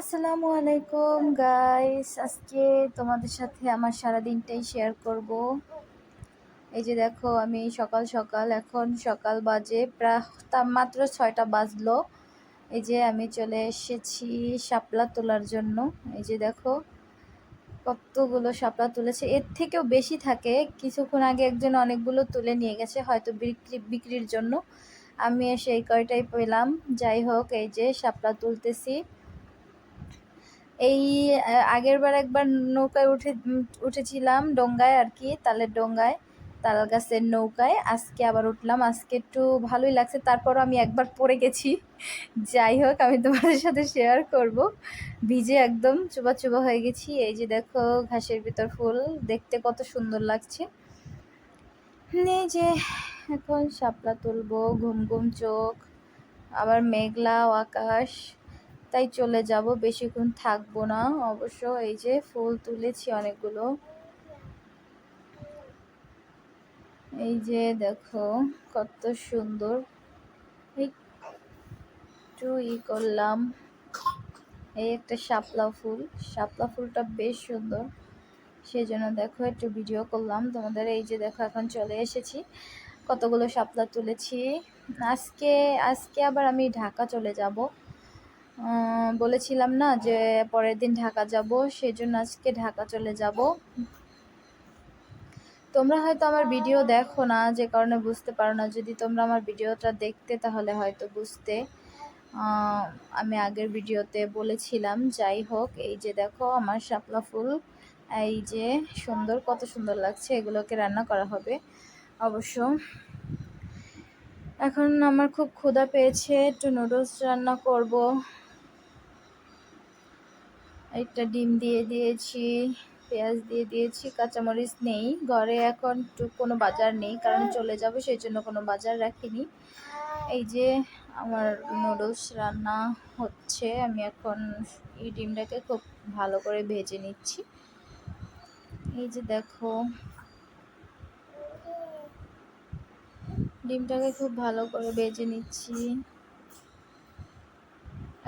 আসসালামু আলাইকুম গাইস আজকে তোমাদের সাথে আমার সারা দিনটাই শেয়ার করব। এই যে দেখো, আমি সকাল সকাল, এখন সকাল বাজে প্রায় মাত্র ছয়টা বাজলো। এই যে আমি চলে এসেছি শাপলা তোলার জন্য। এই যে দেখো, কতগুলো শাপলা তুলেছে। এর থেকেও বেশি থাকে। কিছুক্ষণ আগে একজন অনেকগুলো তুলে নিয়ে গেছে, হয়তো বিক্রি বিক্রির জন্য। আমি এসে এই কয়টাই পেলাম। যাই হোক, এই যে শাপলা তুলতেছি। এই আগের বার একবার নৌকায় উঠে উঠেছিলাম ডোঙ্গায় আর কি, তালের ডোঙ্গায়, তাল গাছের নৌকায়। আজকে আবার উঠলাম, আজকে একটু ভালোই লাগছে, তারপরও আমি একবার পড়ে গেছি। যাই হোক, আমি তোমাদের সাথে শেয়ার করব। ভিজে একদম চুবা চুবা হয়ে গেছি, এই যে দেখো ঘাসের ভিতর ফুল, দেখতে কত সুন্দর লাগছে। এই যে এখন শাপলা তুলবো, ঘুম ঘুম চোখ, আবার মেঘলা আকাশ। তাই চলে যাব, বেশিক্ষণ থাকব না। অবশ্য এই যে ফুল তুলেছি অনেকগুলো। এই যে দেখো, কত সুন্দর। একটু ই করলাম। এই একটা শাপলা ফুল। শাপলা ফুলটা বেশ সুন্দর। সেই জন্য দেখো, একটু ভিডিও করলাম। তোমাদের এই যে দেখো, এখন চলে এসেছি। কতগুলো শাপলা তুলেছি। আজকে আজকে আবার আমি ঢাকা চলে যাব। বলেছিলাম না যে পরের দিন ঢাকা যাব সেই জন্য আজকে ঢাকা চলে যাব। তোমরা হয়তো আমার ভিডিও দেখো না, যে কারণে বুঝতে পারো না। যদি তোমরা আমার ভিডিওটা দেখতে, তাহলে হয়তো বুঝতে। আমি আগের ভিডিওতে বলেছিলাম, যাই হোক, এই যে দেখো আমার শাপলা ফুল, এই যে সুন্দর, কত সুন্দর লাগছে, এগুলোকে রান্না করা হবে অবশ্য। এখন আমার খুব ক্ষুধা পেয়েছে, একটু নুডলস রান্না করব। একটা ডিম দিয়ে দিয়েছি, পেঁয়াজ দিয়ে দিয়েছি, কাঁচামরিচ নেই। ঘরে এখন কোনো বাজার নেই, কারণ চলে যাব, সেই জন্য কোনো বাজার রাখিনি। এই যে আমার নুডলস রান্না হচ্ছে, আমি এখন এই ডিমটাকে খুব ভালো করে ভেজে নিচ্ছি। এই যে দেখো, ডিমটাকে খুব ভালো করে ভেজে নিচ্ছি।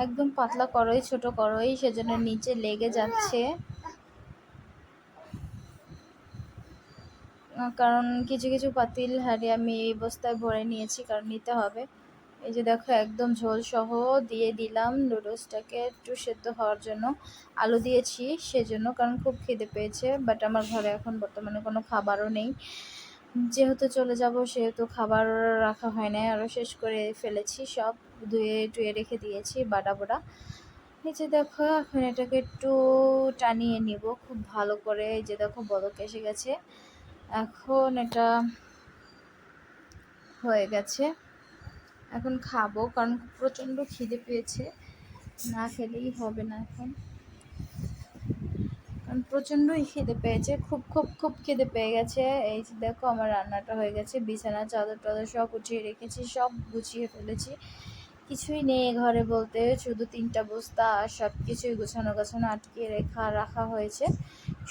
একদম পাতলা করোই, ছোট করোই, সেজন্য নিচে লেগে যাচ্ছে। কারণ কিছু কিছু পাতিল হাড়ি আমি এই বস্তায় ভরে নিয়েছি, কারণ নিতে হবে। এই যে দেখো, একদম ঝোল সহ দিয়ে দিলাম নুডলসটাকে একটু সেদ্ধ হওয়ার জন্য। আলু দিয়েছি সেজন্য, কারণ খুব খিদে পেয়েছে বাট আমার ঘরে এখন বর্তমানে কোনো খাবারও নেই। যেহেতু চলে যাব, সেহেতু খাবার রাখা হয় নাই আরও শেষ করে ফেলেছি সব। ধুয়ে টুয়ে রেখে দিয়েছি বাটা বোটা। যে দেখো, এখন এটাকে একটু টানিয়ে নিব খুব ভালো করে। এই যে দেখো, বলক এসে গেছে। এখন এটা হয়ে গেছে। এখন খাব, কারণ প্রচণ্ড খিদে পেয়েছে। না খেলেই হবে না এখন। কারণ প্রচণ্ডই খিদে পেয়েছে, খুব খুব খুব খিদে পেয়ে গেছে। এই যে দেখো, আমার রান্নাটা হয়ে গেছে। বিছানা চাদর টাদর সব উঠিয়ে রেখেছি, সব গুছিয়ে ফেলেছি। কিছুই নেই ঘরে বলতে। শুধু তিনটা বস্তা আর সব কিছুই গোছানো গোছানো আটকে রেখা রাখা হয়েছে।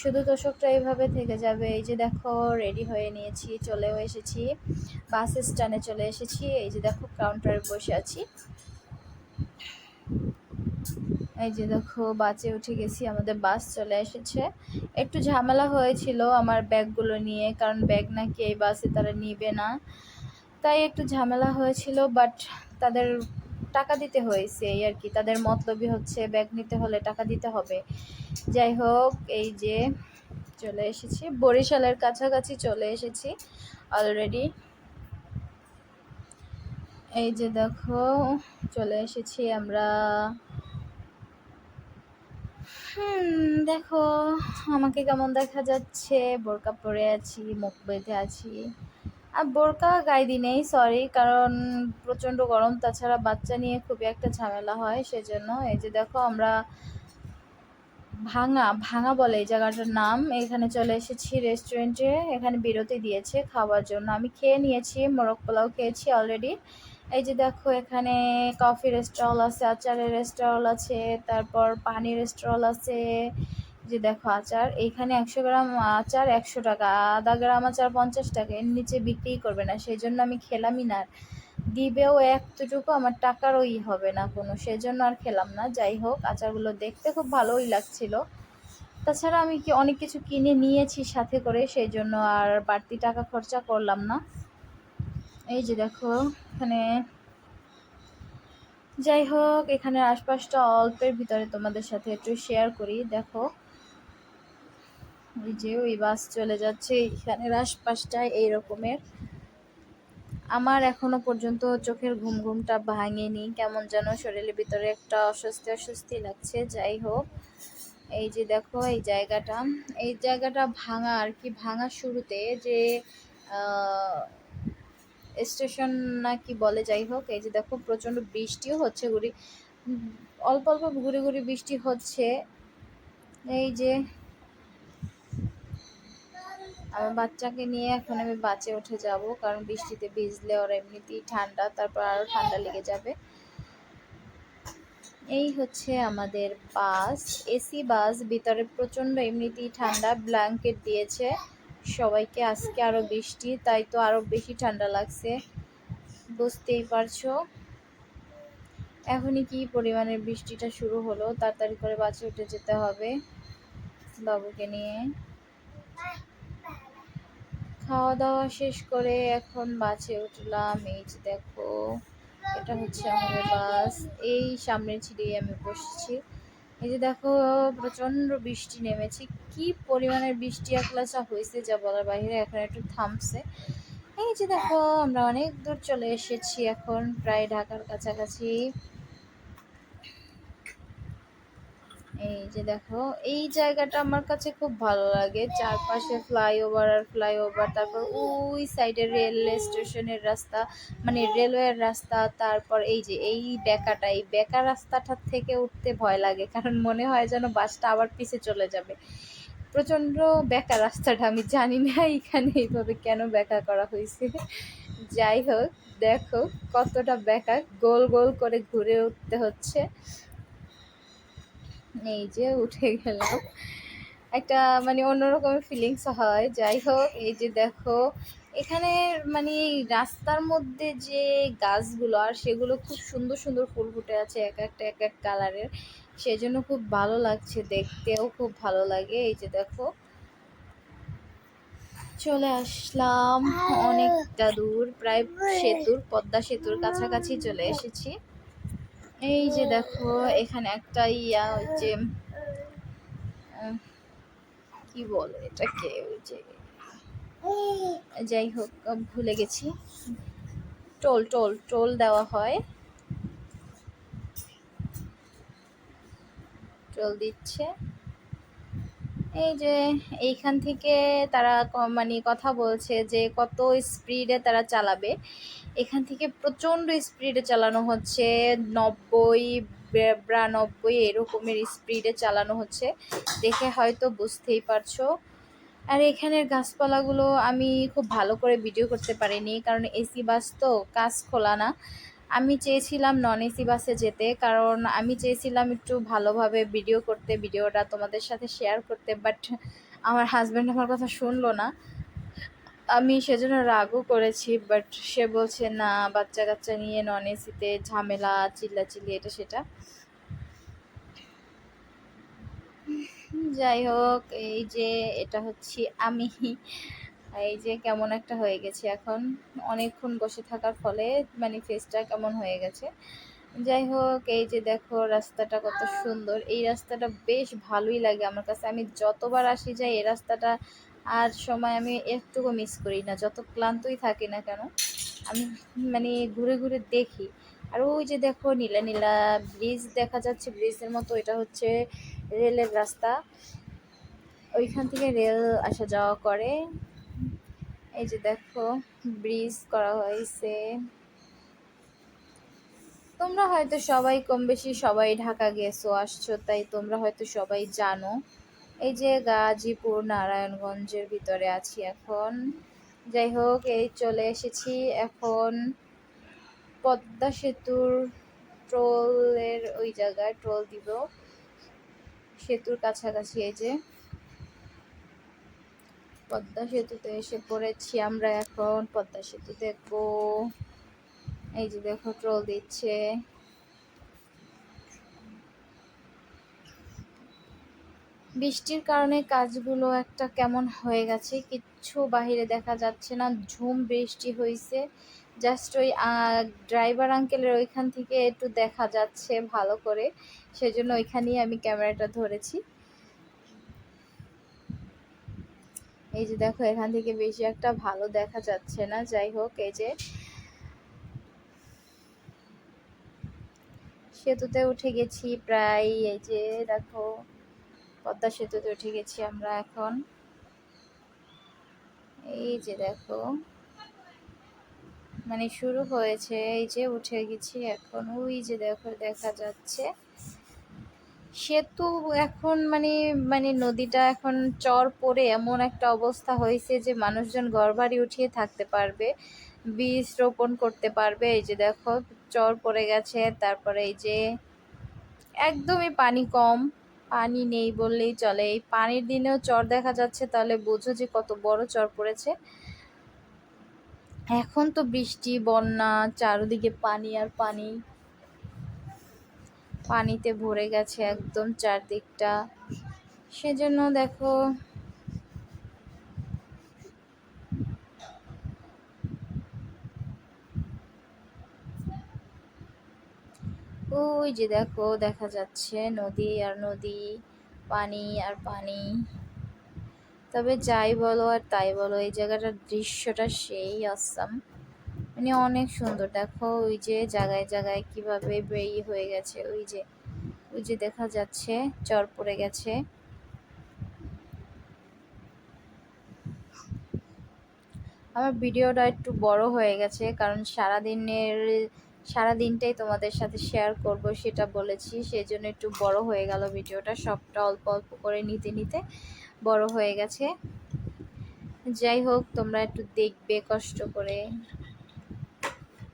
শুধু তোষকটা এইভাবে থেকে যাবে। এই যে দেখো রেডি হয়ে নিয়েছি, চলেও এসেছি। বাস স্ট্যান্ডে চলে এসেছি। এই যে দেখো কাউন্টারে বসে আছি। এই যে দেখো, বাসে উঠে গেছি, আমাদের বাস চলে এসেছে। একটু ঝামেলা হয়েছিল আমার ব্যাগগুলো নিয়ে, কারণ ব্যাগ নাকি এই বাসে তারা নিবে না। তাই একটু ঝামেলা হয়েছিল বাট তাদের টাকা দিতে হয়েছে, এই আর কি। তাদের মতলবই হচ্ছে ব্যাগ নিতে হলে টাকা দিতে হবে। যাই হোক, এই যে চলে এসেছি। বরিশালের কাছাকাছি চলে এসেছি অলরেডি এই যে দেখো, চলে এসেছি আমরা। হুম, দেখো, আমাকে কেমন দেখা যাচ্ছে? বোরকা পরে আছি, মুখ বেঁধে আছি। আর বোরকা গায়ে দিই নেই সরি কারণ প্রচণ্ড গরম। তাছাড়া বাচ্চা নিয়ে খুবই একটা ঝামেলা হয়, সেজন্য এই যে দেখো আমরা ভাঙা ভাঙা বলে এই জায়গাটার নাম। এখানে চলে এসেছি রেস্টুরেন্টে এখানে বিরতি দিয়েছে খাওয়ার জন্য। আমি খেয়ে নিয়েছি, মোরগ পোলাও খেয়েছি অলরেডি এই যে দেখো এখানে কফির স্টল আছে, আচারের স্টল আছে, তারপর পানির স্টল আছে যে দেখো আচার এইখানে একশো গ্রাম আচার একশো টাকা, আধা গ্রাম আচার পঞ্চাশ টাকা, এর নিচে বিক্রি করবে না সেই জন্য আমি খেলামই না। দিবেও একটুকু আমার টাকার ওই হবে না কোনো, সেজন্য আর খেলাম না। যাই হোক, আচারগুলো দেখতে খুব ভালোই লাগছিল। তাছাড়া আমি কি অনেক কিছু কিনে নিয়েছি সাথে করে সেই জন্য আর বাড়তি টাকা খরচা করলাম না। এই যে দেখো, এখানে যাই হোক, এখানে আশপাশটা অল্পের ভিতরে তোমাদের সাথে একটু শেয়ার করি। দেখো ওই যে ওই বাস চলে যাচ্ছে, এখানের আশপাশটায় এই রকমের আমার এখনও পর্যন্ত চোখের ঘুম ঘুমটা ভাঙেনি, কেমন যেন শরীরের ভিতরে একটা অস্বস্তি অস্বস্তি লাগছে, যাই হোক। এই যে দেখো, এই জায়গাটা। এই জায়গাটা ভাঙা আর কি, ভাঙা শুরুতে যে স্টেশন না কি বলে, যাই হোক। এই যে দেখো, প্রচণ্ড বৃষ্টিও হচ্ছে গুড়ি অল্প অল্প ঘুরে ঘুরে বৃষ্টি হচ্ছে। এই যে আমার বাচ্চাকে নিয়ে এখন আমি বাসে উঠে যাব, কারণ বৃষ্টিতে ভিজলে ওর এমনিতেই ঠান্ডা, তারপর আরও ঠান্ডা লেগে যাবে। এই হচ্ছে আমাদের বাস। এসি বাস, ভিতরে প্রচণ্ড এমনিতেই ঠান্ডা, ব্ল্যাঙ্কেট দিয়েছে। সবাইকে আজকে আরও বৃষ্টি, তাই তো আরও বেশি ঠান্ডা লাগছে। বুঝতেই পারছ? এখনই কি পরিমাণের বৃষ্টিটা শুরু হলো, তাড়াতাড়ি করে বাসে উঠে যেতে হবে বাবুকে নিয়ে। খাওয়া দাওয়া শেষ করে এখন বাসে উঠলাম। এই যে দেখো, এটা হচ্ছে আমাদের বাস। এই সামনের ছিঁড়েই আমি বসেছি। এই যে দেখো, প্রচণ্ড বৃষ্টি নেমেছে। কি পরিমাণের বৃষ্টি, একলাচা হয়েছে যা বলার বাইরে, এখন একটু থামছে। এই যে দেখো, আমরা অনেক দূর চলে এসেছি এখন, প্রায় ঢাকার কাছাকাছি। এই যে দেখো, এই জায়গাটা আমার কাছে খুব ভালো লাগে। চারপাশে ফ্লাইওভার আর ফ্লাইওভার, তারপর ওই সাইডে রেলওয়ে স্টেশনের রাস্তা মানে রেলওয়ের রাস্তা, তারপর এই যে, এই বেকাটা, এই বেকা রাস্তাটার থেকে উঠতে ভয় লাগে, কারণ মনে হয় যেন বাসটা আবার পিছে চলে যাবে। প্রচণ্ড বেকা রাস্তাটা, আমি জানি না এখানে এইভাবে কেন বেকা করা হয়েছে। যাই হোক, দেখো কতটা বেকা, গোল গোল করে ঘুরে উঠতে হচ্ছে। এই যে উঠে গেলাম। একটা মানে অন্যরকমের ফিলিংস হয়। যাই হোক এই যে দেখো এখানে মানে রাস্তার মধ্যে যে গাছগুলো আর সেগুলো খুব সুন্দর সুন্দর ফুল ফুটে আছে এক একটা এক এক কালারের সেজন্য খুব ভালো লাগছে দেখতেও খুব ভালো লাগে। এই যে দেখো চলে আসলাম অনেকটা দূর প্রায় সেতুর পদ্মা সেতুর কাছাকাছি চলে এসেছি। এই যে দেখো, এখানে একটা ইয়া ওই যে কি বলে এটাকে, ওই যে, যাই হোক ভুলে গেছি। টোল টোল টোল দেওয়া হয়। টোল দিচ্ছে। এই যে এইখান থেকে তারা মানে কথা বলছে যে কত স্পিডে তারা চালাবে। এখান থেকে প্রচণ্ড স্পিডে চালানো হচ্ছে, নব্বই বিরানব্বই এরকমের স্পিডে চালানো হচ্ছে। দেখে হয়তো বুঝতেই পারছ। আর এখানের গাছপালাগুলো আমি খুব ভালো করে ভিডিও করতে পারিনি, কারণ এসি বাস তো, কাজ খোলা না। আমি চেয়েছিলাম নন এসি বাসে যেতে, কারণ আমি চেয়েছিলাম একটু ভালোভাবে ভিডিও করতে ভিডিওটা তোমাদের সাথে শেয়ার করতে বাট আমার হাজব্যান্ড আমার কথা শুনলো না। আমি সেজন্য রাগও করেছি বাট সে বলছে, না বাচ্চা কাচ্চা নিয়ে নন এসিতে ঝামেলা, চিল্লাচিল্লি, এটা সেটা। যাই হোক, এই যে এটা হচ্ছে আমি। এই যে কেমন একটা হয়ে গেছে এখন। অনেকক্ষণ বসে থাকার ফলে মানে ফেসটা কেমন হয়ে গেছে। যাই হোক, এই যে দেখো রাস্তাটা কত সুন্দর। এই রাস্তাটা বেশ ভালোই লাগে আমার কাছে। আমি যতবার আসি যাই, এই রাস্তাটা আর সময় আমি একটুকু মিস করি না। যত ক্লান্তই থাকি না কেন, আমি মানে ঘুরে ঘুরে দেখি। আর ওই যে দেখো নীলা নীলা ব্রিজ দেখা যাচ্ছে। ব্রিজের মতো এটা হচ্ছে রেলের রাস্তা। ওইখান থেকে রেল আসা যাওয়া করে। এই যে দেখো ব্রিজ করা হয়েছে। তোমরা হয়তো সবাই কম বেশি সবাই ঢাকা গেছো, আসছো, তাই তোমরা হয়তো সবাই জানো। এই যে গাজীপুর, নারায়ণগঞ্জের ভিতরে আছি এখন। যাই হোক, এই চলে এসেছি এখন পদ্মা সেতুর ট্রোলের ওই জায়গায়, ট্রোল দিব। সেতুর কাছাকাছি এই যে পদ্মা সেতুতে এসে পড়েছি, আমরা এখন পদ্মা সেতু দেখব। এই যে দেখো ট্রোল দিচ্ছে। বৃষ্টির কারণে কাজগুলো একটা কেমন হয়ে গেছে, কিচ্ছু বাহিরে দেখা যাচ্ছে না। ঝুম বৃষ্টি হয়েছে জাস্ট ওই ড্রাইভার আঙ্কেলের ওইখান থেকে একটু দেখা যাচ্ছে ভালো করে। সেজন্য ওইখানেই আমি ক্যামেরাটা ধরেছি। এই যে দেখো, এখান থেকে বেশি একটা ভালো দেখা যাচ্ছে না। যাই হোক, এই যে সেতুতে উঠে গেছি প্রায়, এই যে দেখো, পদ্মা সেতুতে উঠে গেছি আমরা এখন। এই যে দেখো মানে শুরু হয়েছে, এই যে উঠে গেছি এখন। ওই যে দেখো, দেখা যাচ্ছে। সেতু এখন মানে মানে নদীটা এখন চর পড়ে এমন একটা অবস্থা হয়েছে যে মানুষজন ঘরবাড়ি উঠিয়ে থাকতে পারবে, বীজ রোপণ করতে পারবে। এই যে দেখো, চর পড়ে গেছে, তারপরে এই যে একদমই পানি কম, পানি নেই বললেই চলে। এই পানির দিনেও চর দেখা যাচ্ছে, তাহলে বোঝো যে কত বড় চর পড়েছে। এখন তো বৃষ্টি, বন্যা, চারদিকে পানি আর পানি। পানিতে ভরে গেছে একদম চারদিকটা। সেজন্য দেখো ওই যে দেখো, দেখা যাচ্ছে নদী আর নদী, পানি আর পানি। তবে যাই বলো আর তাই বলো, এই জায়গাটার দৃশ্যটা সেই আসাম। মানে অনেক সুন্দর। দেখো ওই যে জায়গায় জায়গায় কীভাবে বেরিয়ে হয়ে গেছে, ওই যে ওই যে দেখা যাচ্ছে, চর পড়ে গেছে। আমার ভিডিওটা একটু বড় হয়ে গেছে, কারণ সারাদিনের সারা দিনটাই তোমাদের সাথে শেয়ার করব সেটা বলেছি সেই জন্য একটু বড় হয়ে গেল ভিডিওটা, সবটা অল্প অল্প করে নিতে নিতে বড় হয়ে গেছে। যাই হোক, তোমরা একটু দেখবে কষ্ট করে।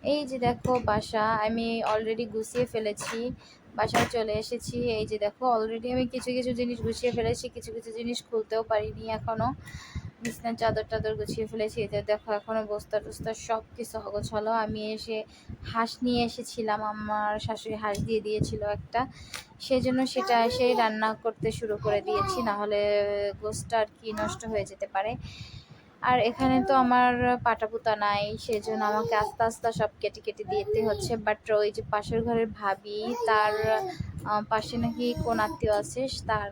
এই যে দেখো বাসা, আমি অলরেডি গুছিয়ে ফেলেছি, বাসায় চলে এসেছি। এই যে দেখো অলরেডি আমি কিছু কিছু জিনিস গুছিয়ে ফেলেছি, কিছু কিছু জিনিস খুলতেও পারিনি এখনও বিছনার চাদর টাদর গুছিয়ে ফেলেছি এতে দেখো এখনও বস্তা টস্তা সব কিছু হলো আমি এসে হাঁস নিয়ে এসেছিলাম, আমার শাশুড়ি হাঁস দিয়ে দিয়েছিল একটা। সেই জন্য সেটা এসে রান্না করতে শুরু করে দিয়েছি না হলে গোস্তটা আর কি নষ্ট হয়ে যেতে পারে। আর এখানে তো আমার পাটাপুতা নাই, সেজন্য আমাকে আস্তে আস্তে সব কেটে কেটে দিতে হচ্ছে। বাট ওই যে পাশের ঘরের ভাবি, তার পাশে নাকি কোন আত্মীয় আছে, তার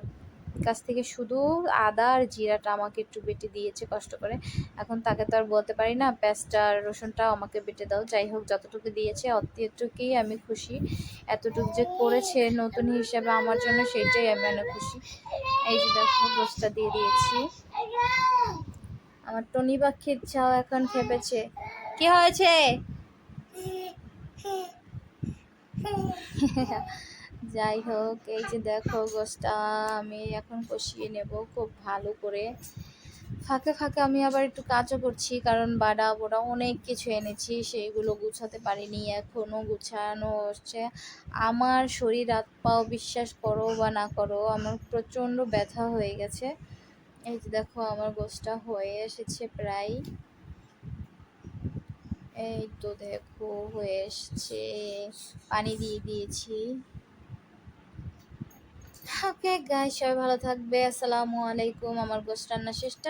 কাছ থেকে শুধু আদা আর জিরাটা আমাকে একটু বেটে দিয়েছে কষ্ট করে। এখন তাকে তো আর বলতে পারি না পেঁয়াজটা আর রসুনটা আমাকে বেটে দাও। যাই হোক, যতটুকু দিয়েছে, অতটুকুই আমি খুশি। এতটুকু যে করেছে নতুন হিসেবে আমার জন্য, সেইটাই আমি অনেক খুশি। এই যে দেখো গোসটা দিয়ে দিয়েছি। আমার টনি পাখির চাও এখন খেপেছে। কি হয়েছে? যাই হোক, এই যে দেখো গোসটা আমি এখন কষিয়ে নেব খুব ভালো করে। ফাঁকে ফাঁকে আমি আবার একটু কাজও করছি, কারণ বাডা বোড়া অনেক কিছু এনেছি, সেইগুলো গুছাতে পারিনি এখনও গুছানো হচ্ছে। আমার শরীর হাত পাও বিশ্বাস করো বা না করো, আমার প্রচণ্ড ব্যথা হয়ে গেছে। এই যে দেখো, আমার গোসটা হয়ে এসেছে প্রায়। এই তো দেখো, হয়ে এসছে। পানি দিয়ে দিয়েছি। ওকে গাই সবাই ভালো থাকবে। আসসালামু আলাইকুম। আমার গোস রান্না শেষটা